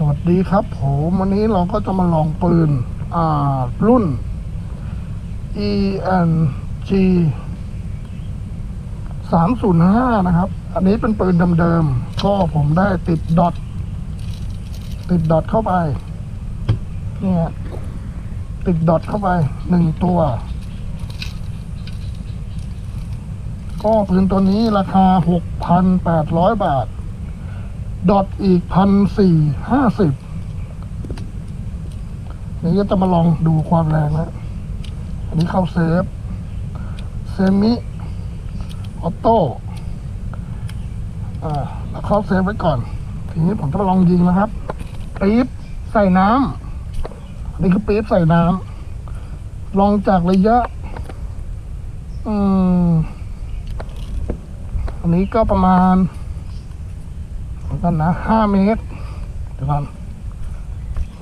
สวัสดีครับผมวันนี้เราก็จะมาลองปืน อ่า รุ่น E N G 305 นะครับ อันนี้เป็นปืนเดิมๆก็ผมได้ติดดอทติดดอทเข้าไป เนี่ยติดดอทเข้าไปหนึ่งตัว ก็ปืนตัวนี้ราคา 6,800 บาท ดอทอีกพันสี่ห้าสิบนี่ก็จะมาลองดูความแรงแล้วอันนี้เข้าเซฟ เซมิออโต้อ่าแล้วเข้าเซฟไว้ก่อน ทีนี้ผมจะมาลองยิงนะครับปี๊บใส่น้ำนนี้คือปี๊บใส่น้ำลองจากระยะ อืมอันนี้ก็ประมาณ กันนะห้าเมตรเดี๋ยวก่อน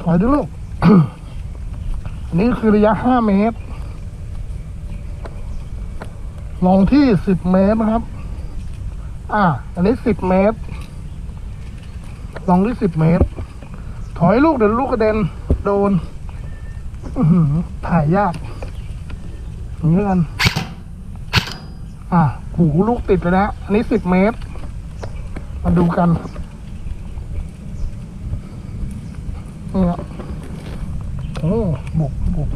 ถอยดูลูก อันนี้คือระยะห้าเมตร ลงที่สิบเมตรนะครับ อ่า อันนี้สิบเมตร ลงที่สิบเมตร ถอยลูกเดี๋ยวลูกกระเด็นโดนถ่ายยากอย่างนี้กันอ่าหูลูกติดเลยนะอันนี้สิบเมตร มาดูกัน เนี่ยโอ้บุกบุก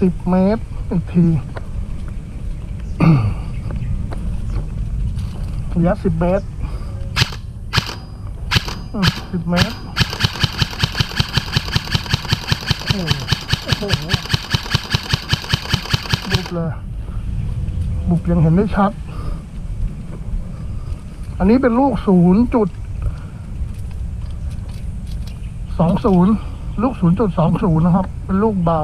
สิบเมตรอีกทีระยะสิบเมตรสิบเมตรโอ้โหโอ้โหบุกเลยบุกยังเห็นได้ชัด อันนี้เป็นลูกศูนย์จุด สองศูนย์ลูกศูนย์จุดสองศูนย์นะครับ เป็นลูกเบา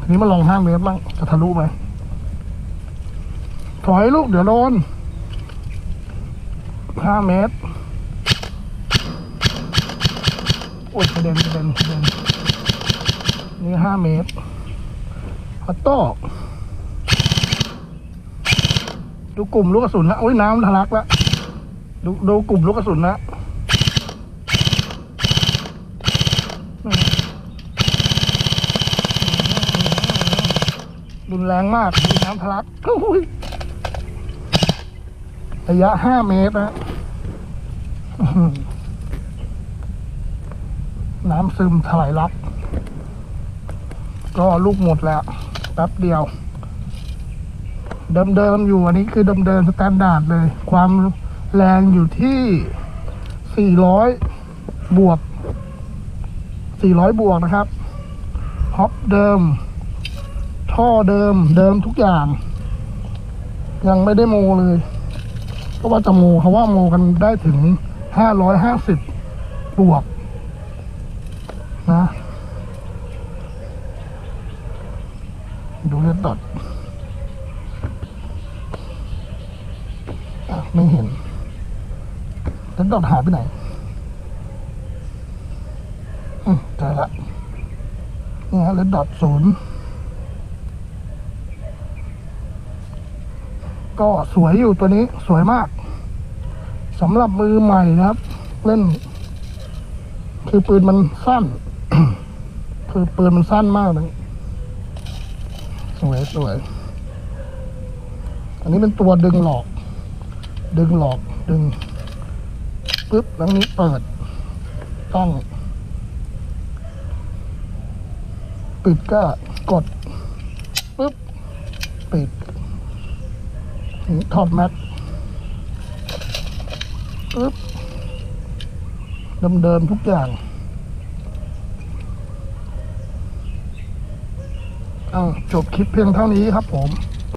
ทีนี้มาลองห้าเมตรบ้าง จะทะลุไหม ถอยลูกเดี๋ยวโดนห้าเมตรโอ้ยกระเด็นกระเด็นกระเด็นนี่ห้าเมตรฮัตโต้ดูกลุ่มลูกกระสุนนะโอ้ยน้ำทะลักแล้วดูดูกลุ่มลูกกระสุนนะ รุนแรงมากมีน้ำทะลักโอ้ยระยะห้าเมตรนะน้ำซึมถลายลัก ก็ลูกหมดแล้วแป๊บเดียวเดิมๆอยู่อันนี้คือเดิมๆสแตนดาร์ดเลย ความแรงอยู่ที่ 400 บวก 400 บวกนะครับฮอปเดิม ท่อเดิมเดิมทุกอย่าง ยังไม่ได้โมเลยก็ว่าจะโมเขาว่าโมกันได้ถึง550บวก นะดูเลือดดอดไม่เห็นแล้วดอทหายไปไหนอืมเจอละนี่ฮะเลดดอทศูนย์ ก็สวยอยู่ตัวนี้สวยมากสำหรับมือใหม่นะครับ เล่น คือปืนมันสั้น คือปืนมันสั้นมากเลยสวยสวยอันนี้เป็นตัวดึงหลอก ดึงหลอกดึงปึ๊บแล้วนี้เปิดต้องปิดก็กดปึ๊บปิด ถอดแม็กปึ๊บเดิมๆทุกอย่างอ้าจบคลิปเพียงเท่านี้ครับผม